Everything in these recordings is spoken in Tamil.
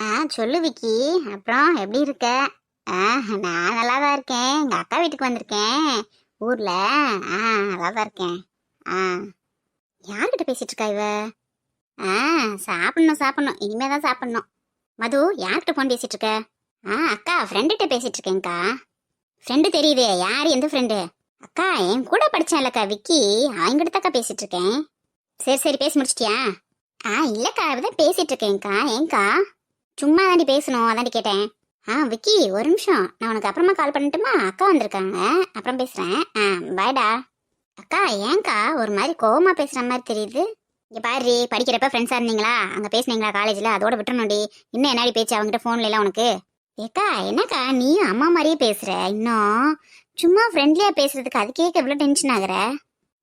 ஆ சொல்லு விக்கி. அப்புறம் எப்படி இருக்க? ஆ நான் நல்லா தான் இருக்கேன். எங்கள் அக்கா வீட்டுக்கு வந்திருக்கேன். ஊரில்? ஆ நல்லா தான் இருக்கேன். ஆ. யார்கிட்ட பேசிகிட்டு இருக்கா இவ? ஆ சாப்பிட்ணும் சாப்பிட்ணும். இனிமேல் தான் சாப்பிட்ணும். மது யார்கிட்ட ஃபோன் பேசிகிட்டு இருக்க? ஆ அக்கா ஃப்ரெண்டுகிட்ட பேசிகிட்டு இருக்கேன்க்கா. ஃப்ரெண்டு தெரியுதே. யார் எந்த ஃப்ரெண்டு அக்கா என் கூட படிச்சாலக்கா விக்கி. அவங்ககிட்ட தாக்கா பேசிகிட்டு இருக்கேன். சரி சரி பேசி முடிச்சிட்டியா? ஆ இல்லைக்கா இப்பதான் பேசிகிட்டு இருக்கேன்க்கா. ஏன்க்கா? சும்மா தாண்டி பேசணும் அதாண்டி கேட்டேன். ஆ விக்கி ஒரு நிமிஷம். நான் உனக்கு அப்புறமா கால் பண்ணட்டுமா? அக்கா வந்திருக்காங்க. அப்புறம் பேசுறேன். ஆ பாய்டா அக்கா ஏங்க்கா ஒரு மாதிரி கோவமா பேசுற மாதிரி தெரியுது. இங்கே பாரு படிக்கிறப்ப ஃப்ரெண்ட்ஸாக இருந்தீங்களா? அங்கே பேசுனீங்களா காலேஜில் அதோட விட்டுறணும்டி. இன்னும் என்னடி பேச்சு? அவங்ககிட்ட ஃபோன்ல எல்லாம் உனக்கு? ஏக்கா என்னக்கா? நீயும் அம்மா மாதிரியே பேசுற. இன்னும் சும்மா ஃப்ரெண்ட்லியாக பேசுறதுக்கு அது கேட்க டென்ஷன் ஆகுற?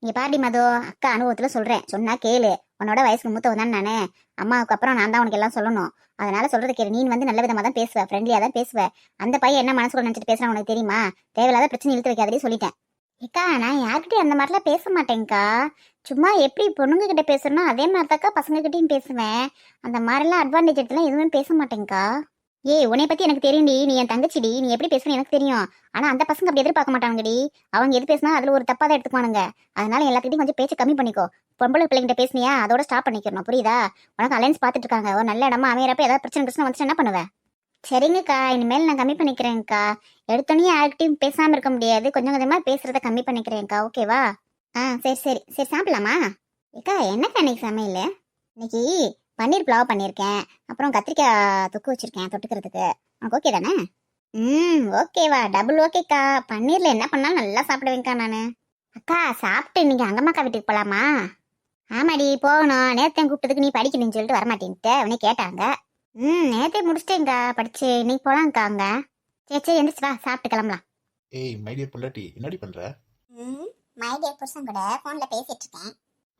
இங்கே பாடி மதோ அக்கா அனுபவத்தில் சொல்கிறேன் சொன்னால் கேளு. உன்னோட வயசுக்கு மூத்தவன் தான் நானு. அம்மாவுக்கு அப்புறம் நான் தான் உனக்கு எல்லாம் சொல்லணும். அதனால சொல்றது கேளு. நீ வந்து நல்ல விதமாக தான் பேசுவ. ஃப்ரெண்ட்லியாக தான் பேசுவ. அந்த பையன் என்ன மனசுக்குள்ள நினச்சிட்டு பேசுறான் உனக்கு தெரியுமா? தேவையில்லாத பிரச்சனை இழுத்து வைக்காதே சொல்லிட்டேன். ஏக்கா நான் யார்கிட்டயும் அந்த மாதிரிலாம் பேச மாட்டேங்க்கா சும்மா எப்படி பொண்ணுங்க கிட்ட அதே மாதிரி தாக்கா பசங்க பேசுவேன். அந்த மாதிரிலாம் அட்வான்டேஜ் எடுத்துலாம் எதுவுமே பேச மாட்டேங்க்கா ஏய் உன்னை பத்தி எனக்கு தெரியும்டி. நீ என் தங்கச்சிடி. நீ எப்படி பேசுற எனக்கு தெரியும். ஆனா அந்த பசங்க அப்படி எதிர்பார்க்க மாட்டாங்கடி அவங்க எது பேசினா அதுல ஒரு தப்பா தான் எடுத்துக்குவானுங்க. அதனால எல்லாத்துக்கிட்டையும் கொஞ்சம் பேச்சு கம்மி பண்ணிக்கோ. பொம்பளை பிள்ளைங்கிட்ட பேசுனியா? அதோட ஸ்டாப் பண்ணிக்கணும் புரியுதா? உனக்கு அலைன்ஸ் பார்த்துட்டு இருக்காங்க ஒரு நல்ல இடமா அமையறப்ப ஏதாவது பிரச்சனை பிரச்சனை வந்துச்சு என்ன பண்ணுவேன் சரிங்கக்கா. இனிமேல் நான் கம்மி பண்ணிக்கிறேன்க்கா. எடுத்தோடனே யார்கிட்டயும் பேசாம இருக்க முடியாது. கொஞ்சம் கொஞ்சமா பேசுறத கம்மி பண்ணிக்கிறேன்க்கா. ஓகேவா? ஆ சரி சரி. சரி சாப்பிடலாமா? ஏக்கா என்னக்கா இன்னைக்கு சமையல்? இன்னைக்கு பன்னீர் புலாவ் பண்ணியிருக்கேன் அப்புறம் கத்திரிக்காய் தொக்கு வச்சிருக்கேன் தொட்டுக்கிறதுக்கு. உனக்கு ஓகே தானே? ம் ஓகேவா டபுள் ஓகேக்கா பன்னீர்ல என்ன பண்ணாலும் நல்லா சாப்பிடுவேன்க்கா நான். அக்கா சாப்பிட்டு இன்னைக்கு அங்கம்மாக்கா வீட்டுக்கு போலாமா? ஆமாடி போகணும். நேத்தே கூப்பிட்டதுக்கு நீ படிக்கணும்னு சொல்லிட்டு வரமாட்டேன்ட்டு அவனே கேட்டாங்க. ம் நேத்தே முடிச்சிட்டேங்க்கா படிச்சு இன்னைக்கு போலாங்க்கா அங்க. சரி சரி எந்திரிச்சு வா. சாப்பிட்டு கிளம்பலாம். ஏய் மைடியர் பொண்டாட்டி என்னடி பண்ற? ம் மைடியர் புருஷன் கூட ஃபோன்ல பேசிட்டு இருக்கேன்.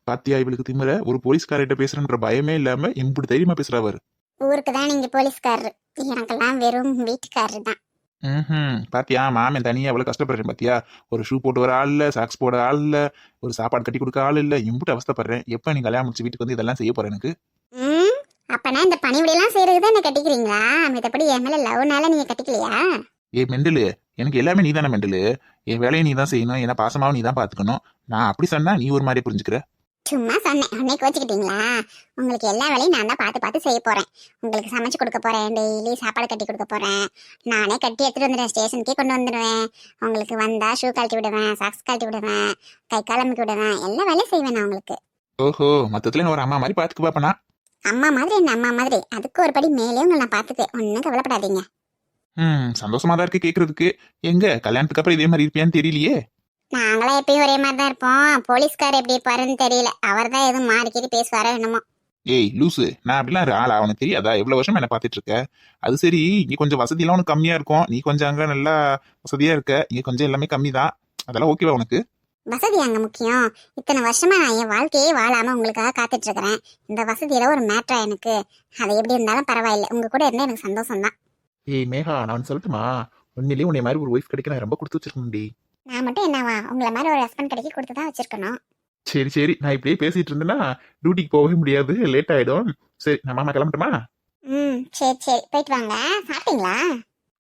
பாத்தியா இவளுக்கு திமிர? ஒரு போலீஸ்காரர்கிட்ட பேசுறன்ற பயமே இல்லாம எப்படி தைரியமா பேசுறா அவரு ஊருக்கு தான் நீங்க போலீஸ்காரரு. எனக்கெல்லாம் வெறும் வீட்டுக்காரரு தான் ம் பாத்தியா மாமன் தனியா அவ்வளவு கஷ்டப்படுறேன் பாத்தியா? ஒரு ஷூ போட்டு வர ஆள் இல்ல சாக்ஸ் போட ஆள் இல்ல ஒரு சாப்பாடு கட்டி கொடுக்க ஆள் இல்ல இம்புட்டு அவஸ்தைப்படுறேன். எப்ப நீ கல்யாணம் முடிச்சு வீட்டுக்கு வந்து இதெல்லாம் செய்ய போற எனக்கு? ம் அப்பனா இந்த பணிவிடையெல்லாம் செய்யறது தான் என்ன கட்டிக்கிறீங்களா? மித்தபடி என் மேல லவ்னால நீங்க கட்டிக்கலையா? ஏ மெண்டலு எனக்கு எல்லாமே நீ தானே மெண்டலு. என் வேலையை நீ தான் செய்யணும் என்ன பாசமாவும் நீ தான் பாத்துக்கணும். நான் அப்படி சொன்னா நீ ஒரு மாதிரி புரிஞ்சுக்கிற? சும்மா சொன்னேன். அன்னைக்கு வச்சுக்கிட்டீங்களா உங்களுக்கு எல்லா வேலையும் நான் தான் பார்த்து பார்த்து செய்ய போறேன். உங்களுக்கு சமைச்சு கொடுக்க போறேன். டெய்லி சாப்பாடு கட்டி கொடுக்க போறேன். நானே கட்டி எடுத்துட்டு வந்துடுவேன் ஸ்டேஷனுக்கே கொண்டு வந்துடுவேன் உங்களுக்கு வந்தா ஷூ கழட்டி விடுவேன் சாக்ஸ் கழட்டி விடுவேன் கை கால் அமுக்கி விடுவேன். எல்லா வேலையும் செய்வேன் நான் உங்களுக்கு. ஓஹோ மொத்தத்துல ஒரு அம்மா மாதிரி பாத்துக்கு பாப்பனா அம்மா மாதிரி என்ன அம்மா மாதிரி? அதுக்கு ஒரு படி மேலே உங்களை நான் பார்த்துப்பேன் ஒன்றும் கவலைப்படாதீங்க. ம் சந்தோஷமா தான் இருக்கு கேக்குறதுக்கு. எங்க? கல்யாணத்துக்கு அப்புறம் இதே மாதிரி இருப்பியான்னு தெரியலையே. நாங்களாம் எப்பயும் ஒரே மாதிரி தான் இருப்போம். போலீஸ்கார் எப்படி இருப்பாருன்னு தெரியல. அவர் தான் எதுவும் மாறிக்கிட்டு பேசுவாரோ என்னமோ. ஏய் லூசு. நான் அப்படிலாம் ஒரு ஆளா அவனுக்கு தெரியாதா? எவ்வளவு வருஷம் என்ன பார்த்துட்டு இருக்க? அது சரி இங்க கொஞ்சம் வசதியெல்லாம் உனக்கு கம்மியா இருக்கும். நீ கொஞ்சம் அங்க நல்லா வசதியா இருக்க. இங்க கொஞ்சம் எல்லாமே கம்மி தான். அதெல்லாம் ஓகேவா உனக்கு? வசதி அங்க முக்கியம். இத்தனை வருஷமா நான் என் வாழ்க்கையே வாழாம உங்களுக்காக காத்துட்டு இருக்கிறேன். இந்த வசதியில ஒரு மேட்ரா எனக்கு. அது எப்படி இருந்தாலும் பரவாயில்லை. உங்க கூட இருந்தா எனக்கு சந்தோஷம் தான் ஏய் மேகா நான் சொல்லட்டுமா? உண்மையிலேயே உன்னை மாதிரி ஒரு ஒய்ஃப் கிடைக்க நான் ரொம்ப கொடுத்து வச்சிருக்கேன்டி நான் மட்டும் என்னவா? உங்களை மாதிரி ஒரு ஹஸ்பண்ட் கிடைக்க கொடுத்து தான் வச்சிருக்கணும். சரி சரி. நான் இப்படியே பேசிட்டு இருந்தேன்னா டியூட்டிக்கு போகவே முடியாது. லேட் ஆயிடும். சரி நான் மாமா கிளம்பட்டுமா? ம் சரி சரி. போயிட்டு வாங்க. சாப்பிட்டீங்களா?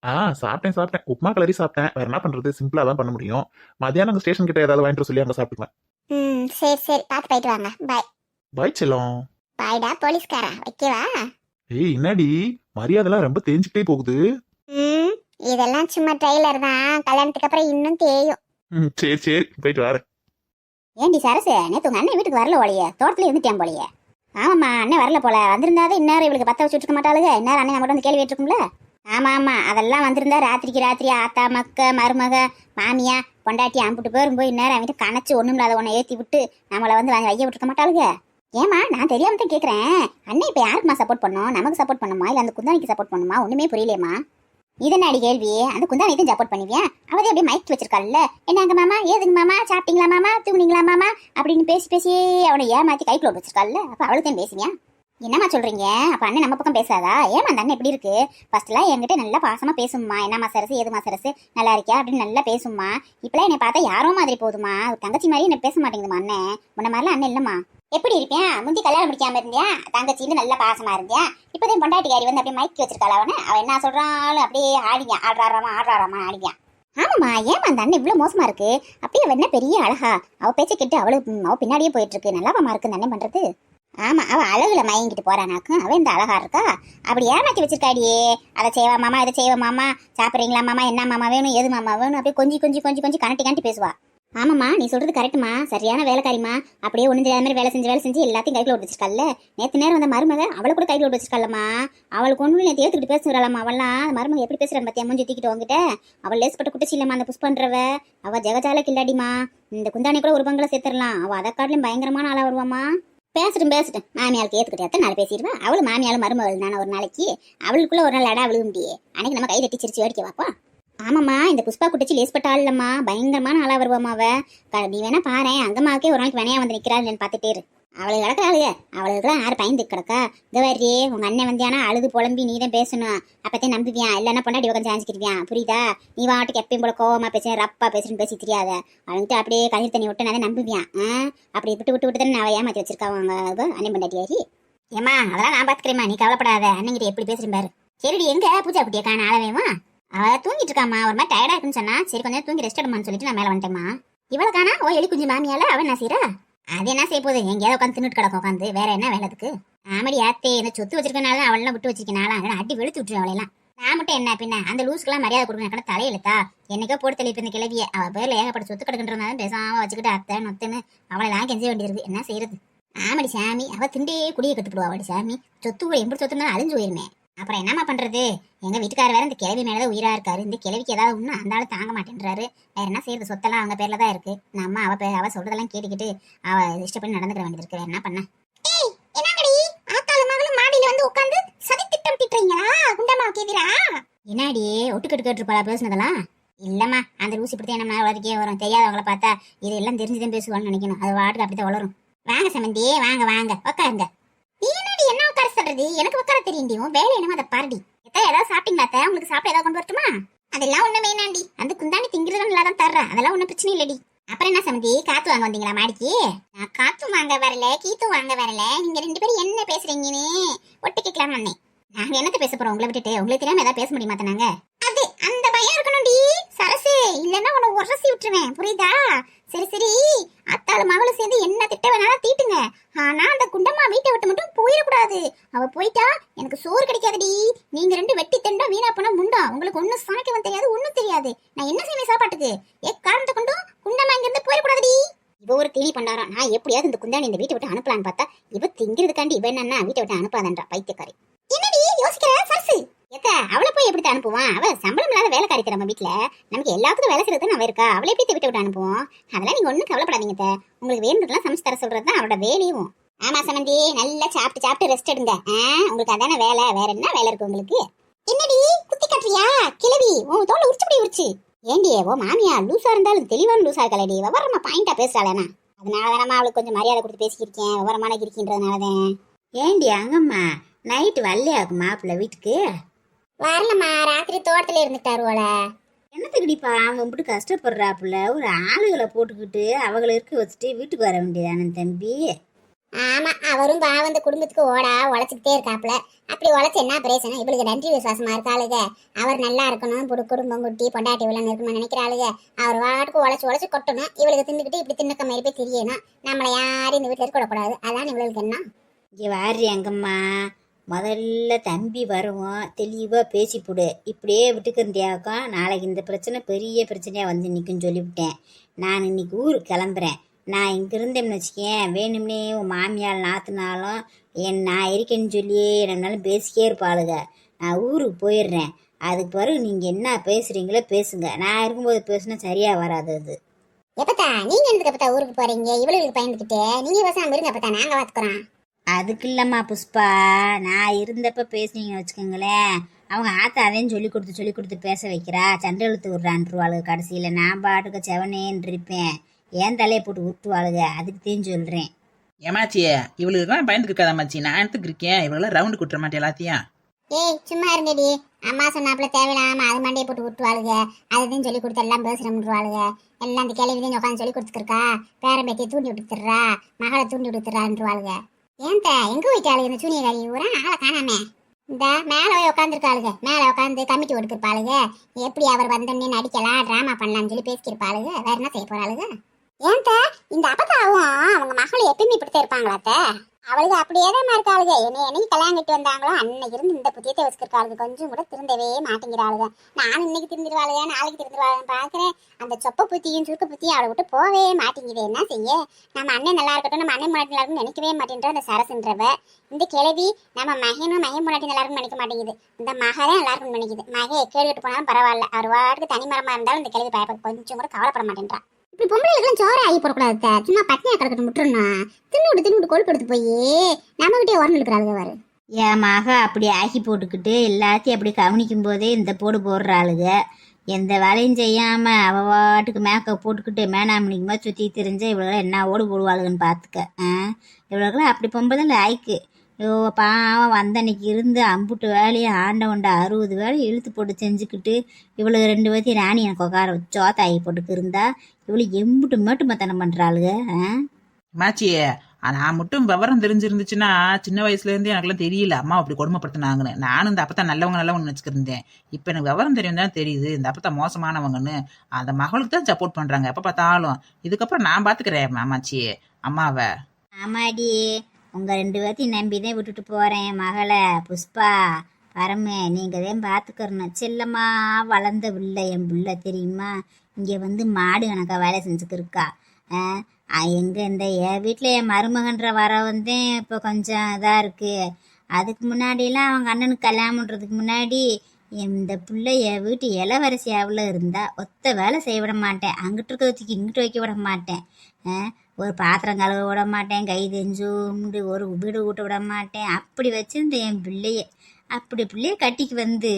ஆ சாப்பிட்டேன் சாப்பிட்டேன். உப்புமா கலரி சாப்பிட்டேன். வேற என்ன பண்றது? சிம்பிளா தான் பண்ண முடியும். மதியானம் அங்க ஸ்டேஷன் கிட்ட ஏதாவது வாங்கிட்டு சொல்லி அங்க சாப்பிட்டுக்கலாம் ம் சரி சரி. பார்த்து போயிட்டு வாங்க. பாய் பாய் செல்லம். பாய்டா போலீஸ்காரா? வைக்கவா? ஏய் என்னடி? மரியாதைலாம் ரொம்ப தேஞ்சுக்கிட்டே போகுது. இதெல்லாம் சும்மா ட்ரெய்லர் தான். கல்யாணத்துக்கு அப்புறம் இன்னும் தேயும். ம் சரி சரி. போயிட்டு வரேன். ஏண்டி சரசு நேத்து உங்க அண்ணன் வீட்டுக்கு வரல போலையே. தோட்டத்துல இருந்துட்டேன் போலையே. ஆமாம்மா அண்ணன் வரல போல. வந்திருந்தாதான் இந்நேரம் இவளுக்கு பத்த வச்சுட்டு இருக்க மாட்டாளுங்க இந்நேரம் அண்ணன் நம்மகிட்ட வந்து கேள்வி கேட்டிருக்கும்ல? ஆமா ஆமா அதெல்லாம் வந்திருந்தா ராத்திரிக்கு ராத்திரி ஆத்தா மக்க மருமக மாமியா பொண்டாட்டி அம்பிட்டு பேரும் போய் இந்நேரம் அவன்கிட்ட கணச்சு ஒண்ணும் இல்லாத ஒன்னை ஏத்தி விட்டு நம்மளை வந்து வாங்கி வைய விட்டுருக்க மாட்டாளுங்க ஏமா நான் தெரியாம தான் கேக்குறேன். அண்ணன் இப்ப யாருக்குமா சப்போர்ட் பண்ணோம்? நமக்கு சப்போர்ட் பண்ணுமா? இல்ல அந்த குந்தானிக்கு சப்போர்ட் பண்ணுமா? ஒண்ணுமே புரியலையேம்மா. இதனாடி கேள்வி. அந்த குந்தானி தான் சப்போர்ட் பண்ணுவியா? அவதே அப்படியே மைக் வச்சிருக்காள்ல என்னங்க மாமா? ஏதுங்க மாமா? சாப்பிட்டீங்களா மாமா? தூங்குனீங்களா மாமா? அப்படின்னு பேசி பேசி அவனை ஏமாத்தி கைக்குள்ள வச்சிருக்காள்ல அப்ப அவளுக்கு தான் பேசுவியா? என்னம்மா சொல்றீங்க? அப்ப அண்ணன் நம்ம பக்கம் பேசாதா? ஏமா அந்த அண்ணன் எப்படி இருக்கு? ஃபர்ஸ்ட்லாம் என்கிட்ட நல்லா பாசமா பேசும்மா. என்னம்மா சரசு? ஏதுமா சரசு? நல்லா இருக்கியா? அப்படின்னு நல்லா பேசும்மா. இப்பெல்லாம் என்னை பார்த்தா யாரோ மாதிரி போதுமா ஒரு தங்கச்சி மாதிரி என்ன பேச மாட்டேங்குதுமா அண்ணன் முன்ன மாதிரிலாம் அண்ணன் இல்லம்மா. எப்படி இருப்பியா? முந்தி கல்யாணம் முடிக்காம இருந்தியா? தங்கச்சின்னு நல்லா பாசமா இருந்தியா? இப்போதையும் பொண்டாட்டிக்காரி வந்து அப்படியே மைக்கி வச்சிருக்காள் அவனை? அவன் என்ன சொல்றாலும் அப்படியே ஆடிங்க ஆடுறாராமா ஆடுறாராமா ஆடியா ஆமாம்மா. ஏமா அந்த அண்ணன் இவ்வளோ மோசமா இருக்கு? அப்படியே அவ என்ன பெரிய அழகா? அவ பேச்சை கேட்டு அவளுக்கு அவள் பின்னாடியே போயிட்டு இருக்கு. நல்லாவாமா இருக்கு அந்த அண்ணன் பண்றது? ஆமா அவ அழகுல மயங்கிட்டு போறானாக்கு அவன் இந்த அழகா இருக்கா? அப்படி ஏமாத்தி வச்சிருக்காடியே. அதை செய்வா மாமா இதை செய்வா மாமா. சாப்பிட்றீங்களா மாமா? என்ன மாமா வேணும்? எது மாமா வேணும்? அப்படியே கொஞ்சி கொஞ்சி கொஞ்சி கொஞ்சி கணட்டி கணட்டி பேசுவா. ஆமாம்மா நீ சொல்றது கரெக்டுமா. சரியான வேலைக்காரிமா அப்படியே ஒண்ணு தெரியாத மாதிரி வேலை செஞ்சு வேலை செஞ்சு எல்லாத்தையும் கைக்குள்ள விட்டு வச்சிருக்கல்ல நேற்று நேரம் அந்த மருமக அவளை கூட கைக்குள்ள விட்டு வச்சிருக்கல்லம்மா அவளுக்கு ஒண்ணு நேற்று ஏற்றுக்கிட்டு பேசுறாளம்மா அவள்லாம். அந்த மருமக எப்படி பேசுகிறான் பத்தியா மூஞ்சி தூக்கிட்டு வந்துட்டு அவள் லேஸ்பட்ட குட்டச்சி இல்லம்மா அந்த புஷ்பன்றவ அவள் ஜெகஜால கில்லாடிமா இந்த குந்தானி கூட ஒரு பங்களை சேர்த்துடலாம். அவ அதை காட்டிலும் பயங்கரமான ஆளாக வருவாமா பேசட்டும் பேசட்டும் மாமியாளுக்கு ஏத்துக்கிட்டு எத்தனை நாள் பேசிடுவா? அவளு மாமியாலும் மருமகள் தானே ஒரு நாளைக்கு. அவளுக்குள்ள ஒரு நாள் அடா விழுக முடியே அன்னைக்கு நம்ம கை தட்டி சிரிச்சு வேடிக்கை பார்ப்போம். ஆமாம்மா இந்த புஷ்பா குட்டச்சி லேஸ்பட்ட இல்லம்மா பயங்கரமான ஆளா வருவாமா அவ. நீ வேணா பாரு அங்கம்மாவுக்கே ஒரு நாளைக்கு வினையா வந்து நிக்கிறாள் பார்த்துட்டே இரு. அவளுக்கு கிடக்காளுங்க அவளுக்குலாம் யார் பயந்து கிடக்கா. இந்த வரி உங்க அண்ணன் வந்தியானா அழுது புலம்பி நீ தான் பேசணும். அப்பத்தே நம்புவியான் இல்லைன்னா பொண்டாட்டி உட்காந்து சாஞ்சிக்கிருவியான் புரியுதா? நீ வாட்டுக்கு எப்பயும் போல கோவமா பேசுறேன் ரப்பா பேசுறேன்னு பேசி தெரியாத அவன்கிட்ட அப்படியே கண்ணீர் தண்ணி விட்டு நான் நம்புவியான் அப்படி விட்டு விட்டு விட்டு தானே அவ ஏமாத்தி வச்சிருக்கா அவங்க இவ, அண்ணன் பொண்டாட்டியாரி ஏமா அதெல்லாம் நான் பாத்துக்கிறேம்மா. நீ கவலைப்படாத. அண்ணங்கிட்ட எப்படி பேசுறேன் பாரு. சரிடி எங்க பூஜா குட்டியை காண ஆளவேமா அவ தூங்கிட்டு இருக்காமா ஒரு மாதிரி டயர்டா இருக்குன்னு சொன்னா சரி கொஞ்சம் தூங்கி ரெஸ்ட் எடுமான்னு சொல்லிட்டு நான் மேல வந்துட்டேம்மா. இவளை காணா? ஓ எலி குஞ்சு மாமியால அவன் என்ன செய்யறா அது என்ன செய்ய போகுது? எங்கேயாவது உட்காந்து தின்னுட்டு கிடக்கும் உட்காந்து வேற என்ன வேலைக்கு ஆமாடி ஆத்தே இந்த சொத்து வச்சிருக்கனால அவளெல்லாம் விட்டு வச்சிருக்கனால அடி வெளுத்து விட்டுரு அவளையெல்லாம். நான் மட்டும் என்ன பின்ன அந்த லூஸ்க்குலாம் மரியாதை கொடுக்கணும். கடை தலையெழுத்தா என்னைக்கோ போட்டு தெளிப்பு இந்த கிளவிய அவ பேர்ல ஏகப்பட்ட சொத்து கிடக்குன்றதுனால பேசாம வச்சுக்கிட்டு அத்தை நொத்துன்னு அவளெல்லாம் கெஞ்ச வேண்டியிருக்கு என்ன செய்யறது? ஆமாடி சாமி. அவ திண்டே குடியை கட்டுப்படுவா அவடி சாமி. சொத்து எப்படி சொத்துனாலும் அழிஞ்சு போயிருமே. அப்புறம் என்னம்மா பண்றது? எங்க வீட்டுக்காரர் வேற இந்த கிழவி மேலதான் உயிரா இருக்காரு. இந்த கிழவிக்கு ஏதாவது ஒண்ணு அந்த ஆளு தாங்க மாட்டேன்றாரு. வேற என்ன செய்யறது சொத்தெல்லாம் அவங்க பேர்ல தான் இருக்கு. நம்ம அவ அவ சொல்றதெல்லாம் கேட்டுக்கிட்டு அவ இஷ்டப்படி நடந்துக்கிற வேண்டியது இருக்கு வேற என்ன பண்ண? உட்கார்ந்து சதி திட்டம் திட்டுறீங்களா குண்டம்மா கேக்குறா என்னடி? ஒட்டுக்கட்டு கேட்டுருப்பாளா பேசுனதெல்லாம்? இல்லம்மா அந்த லூசி இப்படி நம்ம வரைக்கே வரும். தெரியாதவங்கள பார்த்தா இது எல்லாம் தெரிஞ்சுதான் பேசுவான்னு நினைக்கணும். அது வாட்டுக்கு அப்படிதான் வளரும். வாங்க சமந்தி வாங்க வாங்க. உட்காருங்க என்ன எனக்கு உட்கார தெரியும் உன் வேலை என்னமோ அதை பாருடி. எத்தா ஏதாவது சாப்பிட்டீங்களா உங்களுக்கு சாப்பிட ஏதாவது கொண்டு வரட்டுமா? அதெல்லாம் ஒண்ணு வேணாண்டி அந்த குந்தாணி திங்கிறது நல்லா தான் தர்றேன் அதெல்லாம் ஒன்னும் பிரச்சனை இல்லடி. அப்புறம் என்ன சமந்தி? காத்து வாங்க வந்தீங்களா மாடிக்கு? நான் காத்து வாங்க வரல கீத்து வாங்க வரல. நீங்க ரெண்டு பேரும் என்ன பேசுறீங்கன்னு ஒட்டு கேட்கலாம் வந்தேன். நாங்க என்னத்த பேச போறோம்? உங்களை விட்டுட்டு. உங்களுக்கு தெரியாம ஏதாவது பேச முடியுமா நாங்க? அது அந்த பயம் இருக்கணும்டி. சரசு இல்லன்னா உன்னை உரசி விட்டுருவேன். புரியுதா? சரி சரி. அத்தாளு மகளும் சேர்ந்து என்ன திட்ட வேணாலும் தீட்டுங்க. ஆனா அந்த குண்டம்மா வீட்டை விட்டு மட்டும் போயிடக்கூடாது. அவ போயிட்டா எனக்கு சோறு கிடைக்காதுடி. நீங்க ரெண்டு வெட்டி தண்டா வீணா போனா முண்டா. உங்களுக்கு ஒண்ணும் சமைக்கவும் தெரியாது ஒண்ணும் தெரியாது. நான் என்ன செய்வேன் சாப்பாட்டுக்கு? ஏ காரணத்தை கொண்டும் குண்டம்மா இங்க இருந்து போயிடக்கூடாதுடி. இவ ஒரு தீனி பண்ணாரா நான் எப்படியாவது இந்த குந்தாணி இந்த வீட்டை விட்டு அனுப்பலான்னு பார்த்தா இவ திங்கிறதுக்காண்டி இவ என்னன்னா வீட்டை விட்டு அனுப்பாதன்றா பைத்தியக்காரி. என்னடி யோசிக்கிற? சரசு. எத்த அவளை போய் எப்படி அனுப்புவான்? அவ சம்பளம் இல்லாத வேலை காரிக்கிற நம்ம வீட்டுல நமக்கு எல்லாத்துக்கும் வேலை செய்யறது அவ இருக்கா? அவளை எப்படி வீட்டை விட்டு அனுப்புவோம்? அதெல்லாம் நீங்க ஒண்ணும் கவலைப்படாதீங்க உங்களுக்கு வேணுறதுலாம் சமைச்சு தர சொல்றது தான் அவளோட வேலையும். ஆமா சமந்தி. நல்லா சாப்பிட்டு சாப்பிட்டு ரெஸ்ட் எடுங்க. உங்களுக்கு அதான வேலை? வேற என்ன வேலை இருக்கு உங்களுக்கு? என்னடி? குத்தி கட்டுறியா? கிளவி உன் தோலை உரிச்சுப்படி உரிச்சு. ஏண்டி ஓ மாமியா லூசா இருந்தாலும் தெளிவான லூசா இருக்கலடி விவரமா பாயிண்டா பேசுறாளேனா அதனால தானம்மா அவளுக்கு கொஞ்சம் மரியாதை கொடுத்து பேசிக்கிருக்கேன். விவரமான இருக்கின்றதுனாலதான். ஏண்டி அங்கம்மா நைட்டு வரலையாக்கு மாப்பிள்ள வீட்டுக்கு? வரலம்மா ராத்திரி தோட்டத்துல இருந்துட்டாருவோல என்னத்துக்குடிப்பா அவன் இப்படி கஷ்டப்படுறாப்புல. ஒரு ஆளுகளை போட்டுக்கிட்டு அவங்கள இருக்க வச்சுட்டு வீட்டுக்கு வர வேண்டியதானே தம்பி? ஆமா அவரும் பாவம் இந்த குடும்பத்துக்கு ஓடா உழைச்சிக்கிட்டே இருக்காப்ல அப்படி உழைச்சு என்ன பிரச்சனை இவளுக்கு நன்றி விசுவாசமா இருக்காளுக. அவர் நல்லா இருக்கணும் புடு குடும்பம் குட்டி பொண்டாட்டி விழான்னு இருக்கணும்னு நினைக்கிறாளுக. அவர் வாட்டுக்கு உழைச்சு உழைச்சு கொட்டணும். இவளுக்கு தின்னுக்கிட்டு இப்படி தின்னக்க மாதிரி போய் தெரியணும். நம்மளை யாரும் இந்த வீட்டுல இருக்கக்கூடாது அதான் இவளுக்கு என்ன இங்கே வாரி அங்கம்மா. முதல்ல தம்பி வருவோம் தெளிவாக பேசி இப்படியே விட்டுக்கிறண்டியாக்கா நாளைக்கு இந்த பிரச்சனை பெரிய பிரச்சனையாக வந்து நிற்குன்னு சொல்லிவிட்டேன். நான் இன்னைக்கு ஊருக்கு கிளம்புறேன். நான் இங்கே இருந்தேன்னு வச்சுக்கேன் வேணும்னே உன் மாமியால் நாத்துனாலும் என் நான் இருக்கேன்னு சொல்லியே என்னாலும் பேசிக்கே இருப்பாளுங்க நான் ஊருக்கு போயிடுறேன். அதுக்கு பிறகு நீங்கள் என்ன பேசுகிறீங்களோ பேசுங்க. நான் இருக்கும்போது பேசுனா சரியாக வராது அது. எப்பத்தா? நீங்க எதுக்கு எப்பத்தா ஊருக்கு போகிறீங்க இவ்வளோ பயந்துக்கிட்டு. நீங்கள் விவசாயம் இருங்க எப்பத்தா நாங்கள் பார்த்துக்குறோம் அதுக்கு இல்லம்மா புஷ்பா நான் இருந்தப்ப பேசுனீங்கன்னு வச்சுக்கோங்களேன். அவங்க ஆத்தாவேன்னு சொல்லி கொடுத்து சொல்லி கொடுத்து பேச வைக்கிறா. சண்டை இழுத்து விட்றான்ருவாளுக கடைசியில். நான் பாட்டுக்கு செவனேன்னு இருப்பேன். ஏன் தலையை போட்டு விட்டுவாளுக அதுக்கு தான் சொல்கிறேன் ஏமாச்சியே இவளுக்குலாம் பயந்துக்கு இருக்காத மாச்சி நான் எடுத்துக்கு இருக்கேன் இவளெல்லாம் ரவுண்டு குட்டுற மாட்டேன் எல்லாத்தையும். ஏய் சும்மா இருங்கடி. அம்மா சொன்னாப்புல தேவையில்லாம அது மண்டையை போட்டு விட்டுவாளுங்க அதுதான் சொல்லி கொடுத்து எல்லாம் பேசுறோம்ன்றவாளுங்க எல்லாம் அந்த கேள்வி தான் உட்காந்து சொல்லி கொடுத்துருக்கா பேரன் பேத்தியை தூண்டி விட்டுத்துறா மகளை தூண்டி விட்டுத்துறான்றவாளுங்க ஏன்ட்ட எங்க போயிட்டாளுங்க இந்த சூனியக்காரி ஊரா ஆளை காணாமே. இந்த மேலே போய் உட்காந்துருக்காளுங்க மேலே உட்காந்து கமிட்டி கொடுத்துருப்பாளுங்க எப்படி அவர் வந்தோடனே நடிக்கலாம் ட்ராமா பண்ணலாம்னு சொல்லி பேசிக்கிருப்பாளுங்க வேற என்ன செய்ய போறாளுங்க ஏன்ட்ட இந்த அப்பதாவும் அவங்க மகளும் எப்பயுமே இப்படித்தான் இருப்பாங்களாத்த அவளுக்கு அப்படியே தான் இருக்காளுங்க என்னை என்னைக்கு கல்யாணம் கட்டி வந்தாங்களோ அன்னைக்கு இருந்து இந்த புத்தியத்தை வச்சுருக்காளுங்க கொஞ்சம் கூட திருந்தவே மாட்டேங்கிறாளுங்க நான் இன்னைக்கு திருந்திருவாளுங்க நாளைக்கு திருந்துருவாளுன்னு பார்க்குறேன். அந்த சொப்ப புத்தியும் சுருக்க புத்தியும் அவளை விட்டு போவே மாட்டேங்குது. என்ன செய்ய? நம்ம அண்ணன் நல்லா இருக்கட்டும் நம்ம அண்ணன் முன்னாடி நல்லா இருக்கும்னு நினைக்கவே மாட்டேன்ற அந்த சரசுன்றவ. இந்த கிழவி நம்ம மகனும் மகன் முன்னாடி நல்லா இருக்கும்னு நினைக்க மாட்டேங்குது. இந்த மக தான் நல்லா இருக்கும்னு நினைக்குது. மக கேட்டுட்டு போனாலும் பரவாயில்ல. அவர் வாட்டுக்கு தனி மரமா இருந்தாலும் இந்த கிழவி பயப்பட கொஞ்சம் கூட கவலைப்பட மாட்டேன்றா. இப்படி பொம்பளைகளுக்கெல்லாம் சோற ஆகி போடக்கூடாது சும்மா பட்னியா கிடக்கட்டும் முட்டுறணும் தின்னு விட்டு தின்னு விட்டு போய் நம்ம கிட்டே உரம் இருக்கிறாளுங்க வேறு என் மக அப்படி ஆக்கி போட்டுக்கிட்டு எல்லாத்தையும் அப்படி கவனிக்கும் போதே இந்த போடு போடுறாளுக. எந்த வேலையும் செய்யாமல் அவ வாட்டுக்கு மேக்கப் போட்டுக்கிட்டு மேனாமணிக்குமா சுற்றி தெரிஞ்ச இவ்வளோ என்ன ஓடு போடுவாளுங்கன்னு பார்த்துக்க ஆ? இவ்வளோக்கெல்லாம் அப்படி பொம்பளை ஆயிக்கு. ஐயோ பாவம் வந்த அன்னைக்கு இருந்து அம்புட்டு வேலையை ஆண்டவன்ட அறுபது வேலையை இழுத்து போட்டு செஞ்சுக்கிட்டு இவ்வளோ ரெண்டு பேர்த்தையும் ராணி எனக்கு உட்கார வச்சோ தாயி போட்டுக்கு இருந்தா இவ்வளோ எம்புட்டு மட்டும் மத்தனம் பண்ணுறாளுக மாச்சியே நான் மட்டும் விவரம் தெரிஞ்சிருந்துச்சுன்னா சின்ன வயசுல இருந்தே எனக்குலாம் தெரியல. அம்மா அப்படி கொடுமைப்படுத்தினாங்கன்னு. நானும் இந்த அப்பத்தான் நல்லவங்க நல்லவங்க நினச்சிக்கிருந்தேன். இப்போ எனக்கு விவரம் தெரியும் தான் தெரியுது. இந்த அப்பத்தா மோசமானவங்கன்னு. அந்த மகளுக்கு தான் சப்போர்ட் பண்றாங்க. எப்போ பார்த்தாலும். இதுக்கப்புறம் நான் பாத்துக்கிறேன் மாமாச்சி அம்மாவை. ஆமாடி. உங்கள் ரெண்டு பேர்த்தையும் நம்பி தான் விட்டுட்டு போகிறேன் மகளை. புஷ்பா பரமே நீங்கள் தான் பார்த்துக்கறணும் செல்லம்மா வளர்ந்த பிள்ளை என் பிள்ளை தெரியுமா? இங்கே வந்து மாடு கணக்கா வேலை செஞ்சுக்கிருக்கா. எங்கே இந்த என் வீட்டில் என் மருமகன்ற வர வந்து இப்போ கொஞ்சம் இதாக இருக்குது அதுக்கு முன்னாடிலாம் அவங்க அண்ணனுக்கு கல்யாணம் பண்ணுறதுக்கு முன்னாடி இந்த பிள்ளை என் வீட்டு இளவரசி எவ்வளோ இருந்தால் ஒத்த வேலை செய்ய விட மாட்டேன். அங்கிட்டு இருக்கிறதுக்கு இங்கிட்டு வைக்க விட மாட்டேன். ஆ, ஒரு பாத்திரம் கழுவ விட மாட்டேன் கை தெஞ்சும்ண்டு ஒரு வீடு ஊட்ட விட மாட்டேன். அப்படி வச்சிருந்த என் பிள்ளைய அப்படி பிள்ளைய கட்டிக்கு வந்து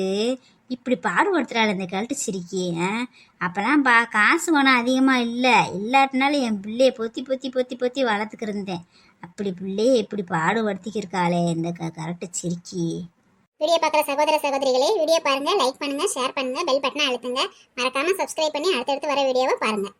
இப்படி பாடுபடுத்துறாள் இந்த கழட்டு சிரிக்கி அப்போலாம் அப்போல்லாம் பா காசு பணம் அதிகமாக இல்லை. இல்லாட்டினாலும் என் பிள்ளைய பொத்தி பொத்தி பொத்தி பொத்தி வளர்த்துக்கிருந்தேன் அப்படி பிள்ளைய இப்படி பாடுபடுத்திக்கிருக்காளே இந்த க கரெக்டு சிரிக்கி வீடியோ பார்க்குற சகோதர சகோதரிகளே வீடியோ பாருங்கள் லைக் பண்ணுங்கள் ஷேர் பண்ணுங்க பெல் பட்டனை அழுத்துங்க. மறக்காமல் சப்ஸ்கிரைப் பண்ணி அடுத்தடுத்து வர வீடியோவை பாருங்கள்